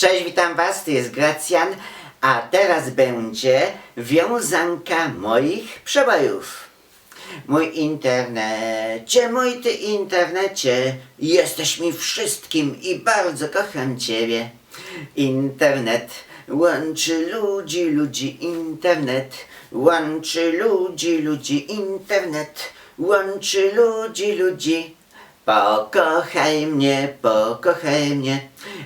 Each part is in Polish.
Cześć, witam Was, to jest Gracjan, a teraz będzie wiązanka moich przebojów. Mój internecie, mój ty internecie, jesteś mi wszystkim i bardzo kocham Ciebie. Internet łączy ludzi, ludzi, internet łączy ludzi, ludzi, internet łączy ludzi, ludzi. Pokochaj mnie, pokochaj mnie,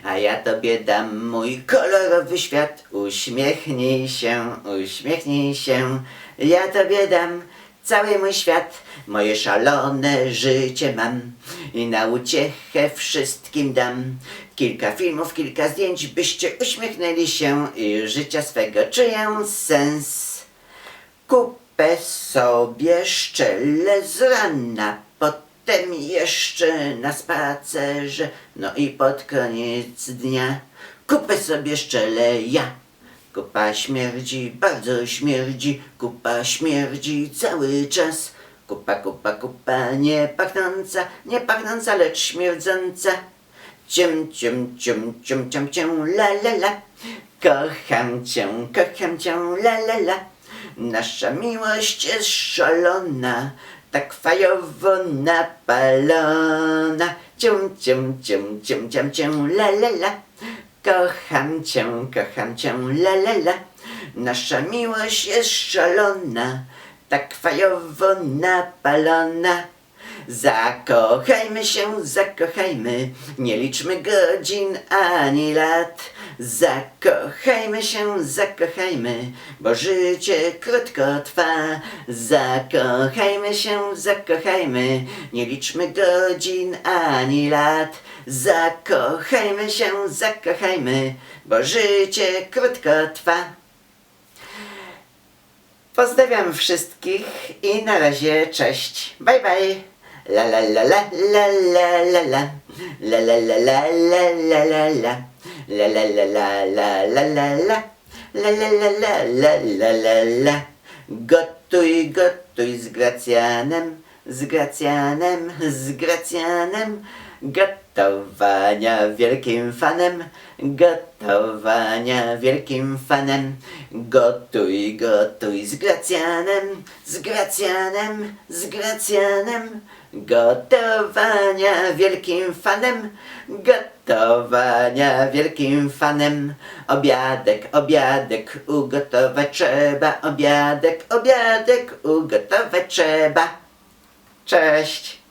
a ja tobie dam mój kolorowy świat. Uśmiechnij się, uśmiechnij się, ja tobie dam cały mój świat. Moje szalone życie mam i na uciechę wszystkim dam. Kilka filmów, kilka zdjęć, byście uśmiechnęli się i życia swego czuję sens. Kupę sobie szczelę z rana, potem jeszcze na spacerze, no i pod koniec dnia kupę sobie szczelę ja. Kupa śmierdzi, bardzo śmierdzi, kupa śmierdzi cały czas. Kupa, kupa, kupa, nie pachnąca, nie pachnąca, lecz śmierdząca. Ciem, ciem, ciem, ciem, ciem, ciem, la, la, la. Kocham cię, kocham cię, la, la, la. Nasza miłość jest szalona, tak fajowo napalona. Cię, cię, cię, cię, cię, cię, la, la, la. Kocham cię, kocham cię, la, la, la. Nasza miłość jest szalona, tak fajowo napalona. Zakochajmy się, zakochajmy, nie liczmy godzin ani lat. Zakochajmy się, zakochajmy, bo życie krótko trwa. Zakochajmy się, zakochajmy, nie liczmy godzin ani lat. Zakochajmy się, zakochajmy, bo życie krótko trwa. Pozdrawiam wszystkich i na razie cześć. Bye bye. La la la la la la la la la la la la la la la La la la la la la la la La la la la la la la la Gotuj, gotuj z Gracjanem z Gracjanem, z Gracjanem Gotowania wielkim fanem, gotowania wielkim fanem. Gotuj, gotuj z Gracjanem, z Gracjanem, z Gracjanem. Gotowania wielkim fanem, gotowania wielkim fanem. Obiadek, obiadek ugotować trzeba, obiadek, obiadek ugotować trzeba. Cześć!